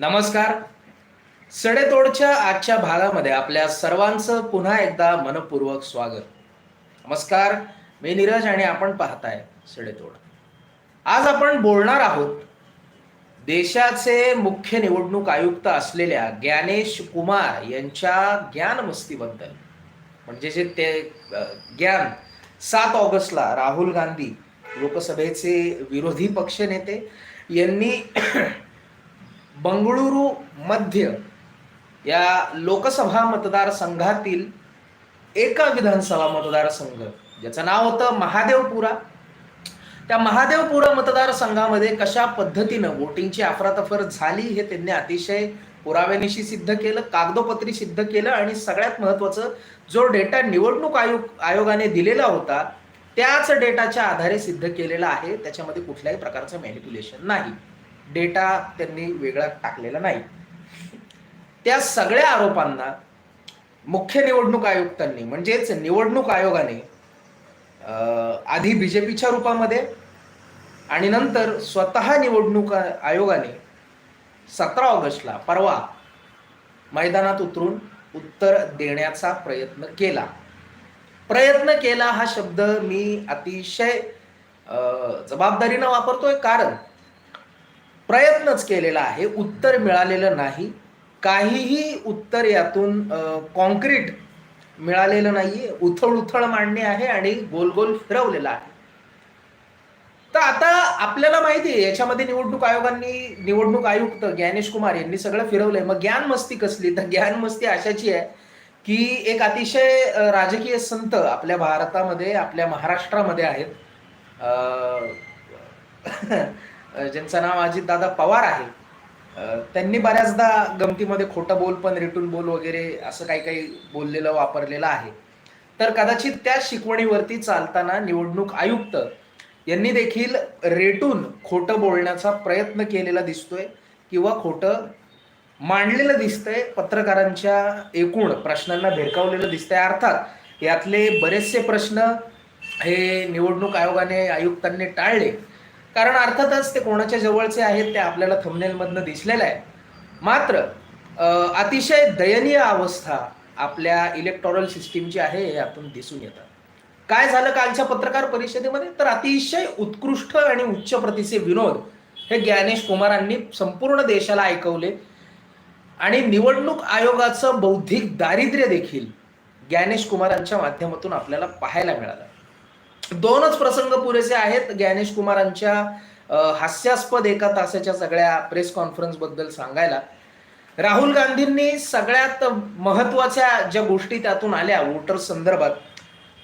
नमस्कार. सडेतोडच्या आजच्या भागामध्ये आपल्या सर्वांचं पुन्हा एकदा मनपूर्वक स्वागत. नमस्कार मी नीरज आणि आपण पाहताय सडेतोड. आज आपण बोलणार आहोत देशाचे मुख्य निवडणूक आयुक्त असलेल्या ज्ञानेश कुमार यांच्या ज्ञानमस्तीबद्दल म्हणजे जे ते ज्ञान सात ऑगस्टला राहुल गांधी लोकसभेचे विरोधी पक्षनेते यांनी बंगळुरू मध्य या लोकसभा मतदारसंघातील एका विधानसभा मतदारसंघ ज्याचं नाव होतं महादेवपुरा. त्या महादेवपुरा मतदारसंघामध्ये कशा पद्धतीनं वोटिंगची अफरातफर झाली हे त्यांनी अतिशय पुराव्यानिशी सिद्ध केलं कागदोपत्री सिद्ध केलं आणि सगळ्यात महत्वाचं जो डेटा निवडणूक आयोग आयोगाने दिलेला होता त्याच डेटाच्या आधारे सिद्ध केलेला आहे. त्याच्यामध्ये कुठल्याही प्रकारचं मॅनिप्युलेशन नाही. डेटा त्यांनी वेगळा टाकलेला नाही. त्या सगळ्या आरोपांना मुख्य निवडणूक आयुक्तांनी म्हणजेच निवडणूक आयोगाने आधी बी जे पीच्या रूपामध्ये आणि नंतर स्वतः निवडणूक आयोगाने सतरा ऑगस्टला परवा मैदानात उतरून उत्तर देण्याचा प्रयत्न केला. प्रयत्न केला हा शब्द मी अतिशय जबाबदारीनं वापरतोय. कारण प्रयत्नच केलेला आहे. उत्तर मिळालेलं नाही. काहीही उत्तर यातून कॉन्क्रीट मिळालेलं नाही उथळ उथळ मांडणे आहे आणि गोल गोल फिरवलेलं आहे. तर आता आपल्याला माहिती आहे याच्यामध्ये निवडणूक आयोगांनी निवडणूक आयुक्त ज्ञानेश कुमार यांनी सगळं फिरवलंय. मग ज्ञान मस्ती कसली? तर ज्ञान मस्ती अशाची आहे की एक अतिशय राजकीय संत आपल्या भारतामध्ये आपल्या महाराष्ट्रामध्ये आहेत. ज्यांचं नाव अजितदादा पवार आहे त्यांनी बऱ्याचदा गमतीमध्ये खोटं बोल पण रिटून बोल वगैरे असं काही काही बोललेलं वापरलेलं आहे. तर कदाचित त्या शिकवणीवरती चालताना निवडणूक आयुक्त यांनी देखील रेटून खोटं बोलण्याचा प्रयत्न केलेला दिसतोय किंवा खोटं मांडलेलं दिसतंय पत्रकारांच्या एकूण प्रश्नांना भेडकावलेलं दिसतंय. अर्थात यातले बरेचसे प्रश्न हे निवडणूक आयोगाने आयुक्तांनी टाळले. कारण अर्थातच ते कोणाच्या जवळचे आहेत ते आपल्याला थंबनेलमधनं दिसलेलं आहे. मात्र अतिशय दयनीय अवस्था आपल्या इलेक्टोरल सिस्टीमची आहे हे आपण दिसून येतात काय झालं कालच्या पत्रकार परिषदेमध्ये? तर अतिशय उत्कृष्ट आणि उच्च प्रतीचे विनोद हे ज्ञानेश कुमारांनी संपूर्ण देशाला ऐकवले. आणि निवडणूक आयोगाचं बौद्धिक दारिद्र्य देखील ज्ञानेश कुमारांच्या माध्यमातून आपल्याला पाहायला मिळालं. दोनच प्रसंग पुरेसे आहेत. ज्ञानेश कुमारांच्या हास्यास्पद एका तासाच्या सगळ्या प्रेस कॉन्फरन्सबद्दल सांगायला राहुल गांधींनी सगळ्यात महत्त्वाच्या ज्या गोष्टी त्यातून आल्या वोटर संदर्भात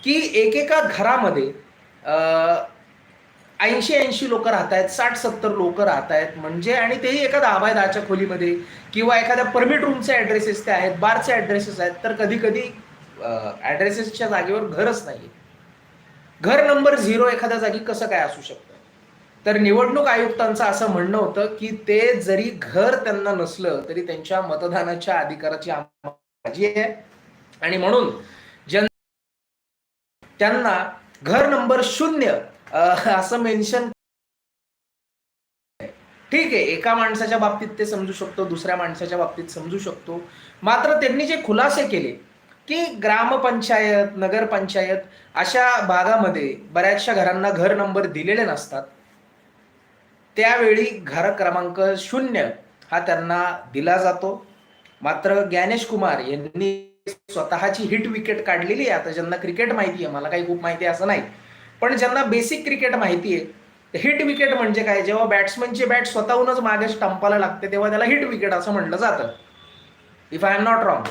की एकेका घरामध्ये ऐंशी ऐंशी लोक राहत आहेत साठ सत्तर लोक राहत आहेत म्हणजे आणि तेही एका दहा बाय दहाच्या खोलीमध्ये किंवा एखाद्या परमिट रूमचे ऍड्रेसेस ते आहेत बारचे ऍड्रेसेस आहेत तर कधी कधी ऍड्रेसेसच्या जागेवर घरच नाही घर नंबर झिरो एखाद्या जागी कसं काय असू शकतं? तर निवडणूक आयुक्तांचं असं म्हणणं होतं की ते जरी घर त्यांना नसलं तरी त्यांच्या मतदानाच्या अधिकाराची आजी आहे. आणि म्हणून जन त्यांना घर नंबर शून्य असं मेन्शन ठीक आहे एका माणसाच्या बाबतीत ते समजू शकतो दुसऱ्या माणसाच्या बाबतीत समजू शकतो. मात्र त्यांनी जे खुलासे केले की ग्रामपंचायत नगरपंचायत अशा भागामध्ये बऱ्याचशा घरांना घर नंबर दिलेले नसतात. त्यावेळी घर क्रमांक शून्य हा त्यांना दिला जातो. मात्र ज्ञानेश कुमार यांनी स्वतःची हिट विकेट काढलेली आहे. आता ज्यांना क्रिकेट माहिती आहे मला काही खूप माहिती आहे असं नाही. पण ज्यांना बेसिक क्रिकेट माहिती आहे हिट विकेट म्हणजे काय? जेव्हा बॅट्समनची बॅट स्वतःहूनच मागे स्टंपाला लागते तेव्हा त्याला हिट विकेट असं म्हटलं जातं. If I am not wrong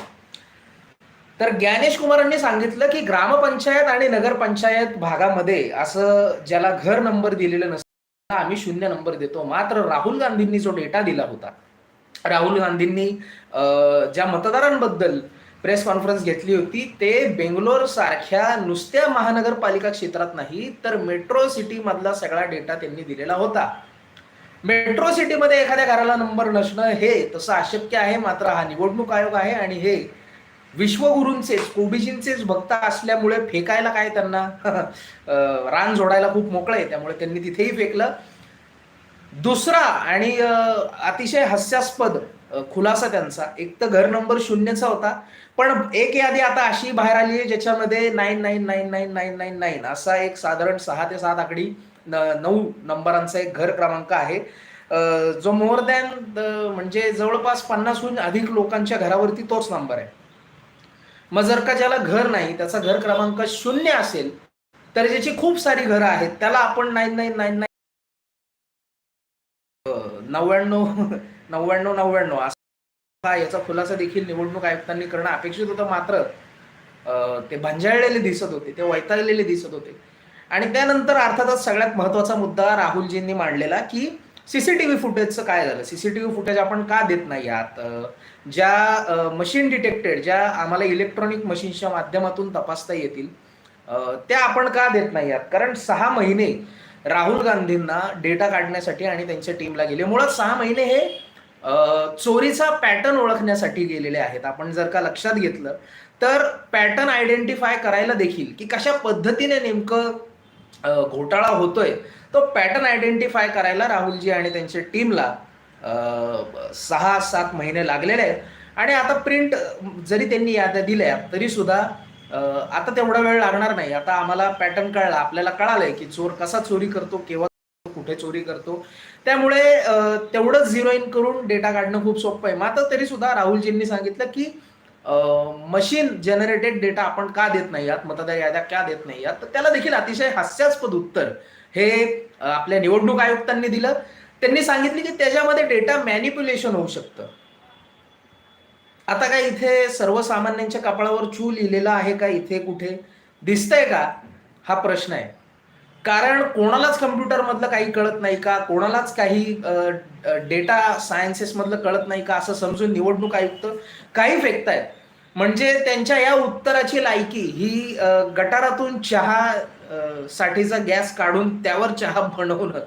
तर ज्ञानेश कुमारांनी सांगितलं की ग्रामपंचायत आणि नगरपंचायत भागामध्ये असं ज्याला घर नंबर दिलेलं नसतं आम्ही शून्य नंबर देतो. मात्र राहुल गांधींनी जो डेटा दिला होता राहुल गांधींनी ज्या मतदारांबद्दल प्रेस कॉन्फरन्स घेतली होती ते बेंगलोर सारख्या नुसत्या महानगरपालिका क्षेत्रात नाही तर मेट्रो सिटी मधला सगळा डेटा त्यांनी दिलेला होता. मेट्रो सिटीमध्ये एखाद्या घराला नंबर नसणं हे तसं अशक्य आहे मात्र हा निवडणूक आयोग आहे आणि हे विश्वगुरूंचेच कोबीजींचेच भक्त असल्यामुळे फेकायला काय त्यांना? रान जोडायला खूप मोकळं आहे त्यामुळे त्यांनी तिथेही फेकलं. दुसरा आणि अतिशय हास्यास्पद खुलासा त्यांचा. एक तर घर नंबर शून्यचा होता पण एक यादी आता अशी बाहेर आली आहे ज्याच्यामध्ये nine nine nine nine nine nine nine असा एक साधारण सहा ते सात आकडी न- नऊ नंबरांचा एक घर क्रमांक आहे. जो मोर दॅन म्हणजे जवळपास पन्नासहून अधिक लोकांच्या घरावरती तोच नंबर आहे. मग जर का ज्याला घर नाही त्याचा घर क्रमांक शून्य असेल तर ज्याची खूप सारी घरं आहेत त्याला आपण नाईन नाईन नाईन नाईन नव्याण्णव नव्याण्णव नव्याण्णव असा. याचा खुलासा देखील निवडणूक आयुक्तांनी करणं अपेक्षित होतं मात्र ते भंजाळलेले दिसत होते ते वैतागलेले दिसत होते. आणि त्यानंतर अर्थातच सगळ्यात महत्त्वाचा मुद्दा राहुलजींनी मांडलेला की सीसीटीव्ही फुटेजचं काय झालं? सीसीटीव्ही फुटेज आपण का देत नाही आहात ज्या मशीन डिटेक्टेड ज्या आम्हाला इलेक्ट्रॉनिक मशीनच्या माध्यमातून तपासता येतील त्या आपण का देत नाही आहात कारण सहा महिने राहुल गांधींना डेटा काढण्यासाठी आणि त्यांच्या टीमला गेले. मुळात सहा महिने हे चोरीचा पॅटर्न ओळखण्यासाठी गेलेले आहेत. आपण जर का लक्षात घेतलं तर पॅटर्न आयडेंटिफाय करायला देखील की कशा पद्धतीने नेमकं घोटाळा होतोय तो पॅटर्न आयडेंटिफाय करायला राहुलजी आणि त्यांच्या टीमला सहा सात महिने लागलेले आहेत. आणि आता प्रिंट जरी त्यांनी याद्या दिल्या तरी सुद्धा आता तेवढा वेळ लागणार नाही. आता आम्हाला पॅटर्न कळला आपल्याला कळालंय की चोर कसा चोरी करतो केव्हा कुठे चोरी करतो. त्यामुळे तेवढं तेवढंच झिरो इन करून डेटा काढणं खूप सोपं आहे. मात्र तरी सुद्धा राहुलजींनी सांगितलं की मशीन जनरेटेड डेटा आपण का देत नाही आहात मतदार याद्या का देत नाही आहात तर त्याला देखील अतिशय हास्यास्पद उत्तर हे आपल्या निवडणूक आयुक्तांनी दिलं. त्यांनी सांगितले की त्याच्यामध्ये डेटा मॅनिप्युलेशन होऊ शकतं. आता काय इथे सर्वसामान्यांच्या कपाळावर चू लिहिलेला आहे का? इथे कुठे? दिसतंय का? हा प्रश्न आहे. कारण कोणालाच कम्प्युटरमधलं काही कळत नाही का? कोणालाच काही डेटा सायन्सेसमधलं कळत नाही का? असं समजून निवडणूक आयुक्त काही फेकतायत. म्हणजे त्यांच्या या उत्तराची लायकी ही गटारातून चहा साठीचा गॅस काढून त्यावर चहा बनवणं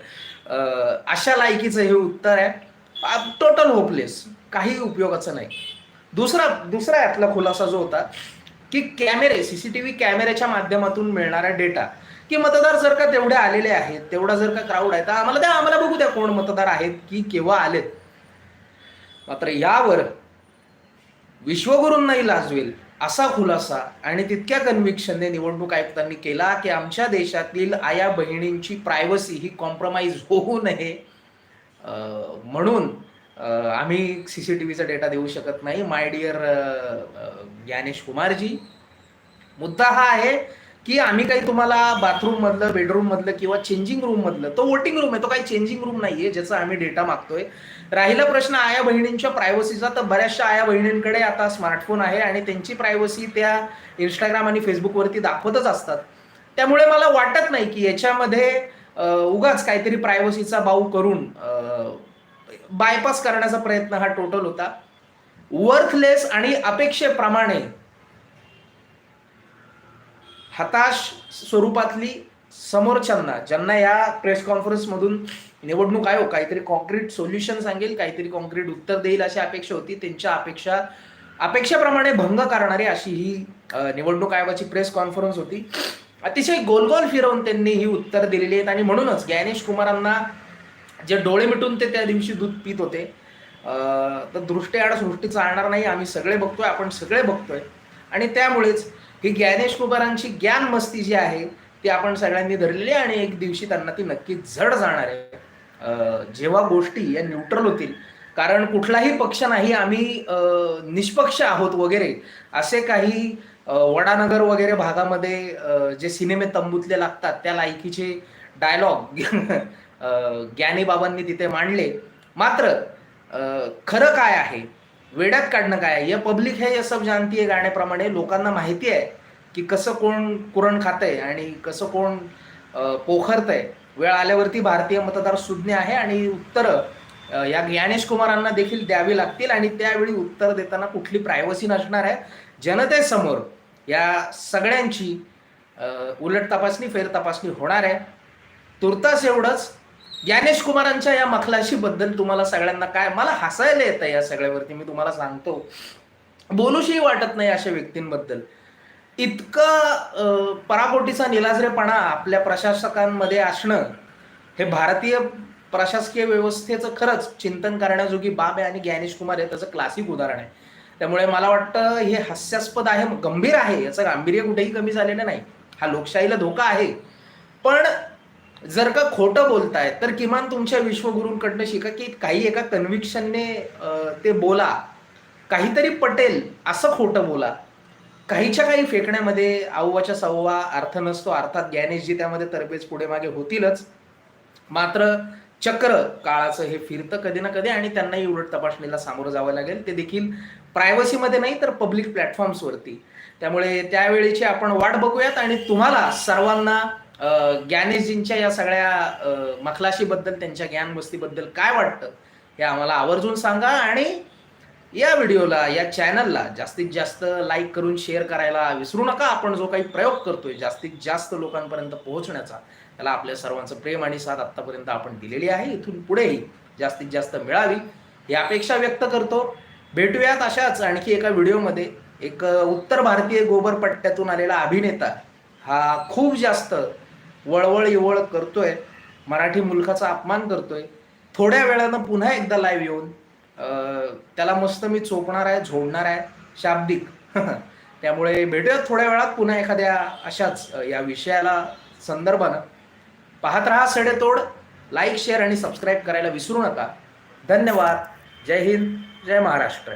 अशा लायकीचं हे उत्तर आहे. टोटल होपलेस काही उपयोगाचं नाही. दुसरा दुसरा यातला खुलासा जो होता की कॅमेरे सीसीटीव्ही कॅमेऱ्याच्या माध्यमातून मिळणारा डेटा की मतदार जर का तेवढे आलेले आहेत तेवढा जर का क्राऊड आहे तर आम्हाला द्या आम्हाला बघू द्या कोण मतदार आहेत की केव्हा आलेत. मात्र यावर विश्वगुरूंनाही लाजवेल असा खुलासा आणि तितक्या कन्व्हिक्शनने निवडणूक आयुक्तांनी केला की आमच्या देशातील आया बहिणींची प्रायव्हसी ही कॉम्प्रोमाइज होऊ नये. म्हणून आम्ही सी सी टी व्हीचा डेटा देऊ शकत नाही. माय डिअर ज्ञानेश कुमारजी मुद्दा हा आहे की आम्ही काही तुम्हाला बाथरूम मधलं बेडरूम मधलं किंवा चेंजिंग रूम मधलं तो वोटिंग रूम आहे तो काही चेंजिंग रूम नाहीये ज्याचा आम्ही डेटा मागतोय. राहिला प्रश्न आया बहिणींच्या प्रायव्हसीचा तर बऱ्याचशा आया बहिणींकडे आता स्मार्टफोन आहे आणि त्यांची प्रायव्हसी त्या इंस्टाग्राम आणि फेसबुकवरती दाखवतच असतात. त्यामुळे मला वाटत नाही की याच्यामध्ये उगाच काहीतरी प्रायव्हसीचा बाऊ करून बायपास करण्याचा प्रयत्न हा टोटल होता. वर्थलेस आणि अपेक्षेप्रमाणे हताश स्वरूपातली समोरच्यांना ज्यांना या प्रेस कॉन्फरन्समधून निवडणूक आयोग काहीतरी कॉन्क्रीट सोल्युशन सांगेल काहीतरी कॉन्क्रीट उत्तर देईल अशी अपेक्षा होती. त्यांच्या अपेक्षा अपेक्षेप्रमाणे भंग करणारी अशी ही निवडणूक आयोगाची प्रेस कॉन्फरन्स होती. अतिशय गोलगोल फिरवून त्यांनी ही उत्तर दिलेली आहेत आणि म्हणूनच ज्ञानेश कुमारांना जे डोळे मिटून ते त्या दिवशी दूध पित होते. तर तर दृष्टीआड सृष्टी चालणार नाही आम्ही सगळे बघतोय आपण सगळे बघतोय. आणि त्यामुळेच ही ज्ञानेश कुमारांची ज्ञान मस्ती जी आहे ती आपण सगळ्यांनी धरलेली आहे आणि एक दिवशी त्यांना ती नक्की जड जाणार आहे. जेव्हा गोष्टी या न्यूट्रल होतील कारण कुठलाही पक्ष नाही आम्ही निष्पक्ष आहोत वगैरे असे काही वडानगर वगैरे भागामध्ये जे सिनेमे तंबूतले लागतात त्या लायकीचे डायलॉग ज्ञानी बाबांनी तिथे मांडले. मात्र खरं काय आहे वेड्यात काढणं काय आहे? या पब्लिक है ये सब जानती है गाण्याप्रमाणे. लोकांना माहिती आहे की कसं कोण कुरण खातंय आणि कसं कोण अं, पोखरतंय. वेळ आल्यावरती भारतीय मतदार सुज्ञ आहे आणि उत्तरं या ज्ञानेश कुमारांना देखील द्यावी लागतील आणि त्यावेळी उत्तर देताना कुठली प्रायव्हसी नसणार आहे. जनतेसमोर या सगळ्यांची उलट तपासणी फेर तपासणी होणार आहे. तुर्तास एवढंच. ज्ञानेश कुमारांच्या या मखलाशी बद्दल तुम्हाला सगळ्यांना काय मला हसायला येतं या सगळ्यावरती मी तुम्हाला सांगतो. बोलूशीही वाटत नाही अशा व्यक्तींबद्दल. इतकं पराकोटीचा निलाजरेपणा आपल्या प्रशासकांमध्ये असणं हे भारतीय प्रशासकीय व्यवस्थेचं खरंच चिंतन करण्याजोगी बाब आहे आणि ज्ञानेश कुमार हे त्याचं क्लासिक उदाहरण आहे. त्यामुळे मला वाटतं हे हास्यास्पद आहे गंभीर आहे याचं गांभीर्य कुठेही कमी झालेलं नाही. हा लोकशाहीला धोका आहे. पण जर का खोटं बोलताय तर किमान तुमच्या विश्वगुरूंकडनं शिका की काही एका कन्व्हिक्शनने ते बोला. काहीतरी पटेल असं खोटं बोला. काहीच्या काही फेकण्यामध्ये आव्वाच्या सव्वा अर्थ नसतो अर्थात ज्ञानेशजी त्यामध्ये तरबेज पुढे मागे होतीलच. मात्र चक्र काळाचं हे फिरतं कधी ना कधी आणि त्यांनाही उलट तपासणीला सामोरं जावं लागेल. ते देखील प्रायव्हसीमध्ये नाही तर पब्लिक प्लॅटफॉर्म्सवरती त्यामुळे त्यावेळेची आपण वाट बघूयात आणि तुम्हाला सर्वांना ज्ञानेशजींच्या या सगळ्या मखलाशीबद्दल त्यांच्या ज्ञानमस्तीबद्दल काय वाटतं? हे आम्हाला आवर्जून सांगा आणि या व्हिडिओला या चॅनलला जास्तीत जास्त लाईक करून शेअर करायला विसरू नका. आपण जो काही प्रयोग करतोय जास्तीत जास्त लोकांपर्यंत पोहोचण्याचा त्याला आपल्या सर्वांचं प्रेम आणि साथ आत्तापर्यंत आपण दिलेली आहे. इथून पुढेही जास्तीत जास्त मिळावी ही अपेक्षा व्यक्त करतो. भेटूयात अशाच आणखी एका व्हिडिओमध्ये. एक उत्तर भारतीय गोबरपट्ट्यातून आलेला अभिनेता हा खूप जास्त वळवळ इवळ करतोय मराठी मुलखाचा अपमान करतोय. थोड्या वेळानं पुन्हा एकदा लाईव्ह येऊन त्याला मस्त मी चोपणार आहे झोडणार आहे शाब्दिक. त्यामुळे भेटूयात थोड्या वेळात पुन्हा एखाद्या अशाच या विषयाला संदर्भानं. पाहत रहा सडेतोड लाईक शेअर आणि सबस्क्राईब करायला विसरू नका. धन्यवाद. जय हिंद जय महाराष्ट्र.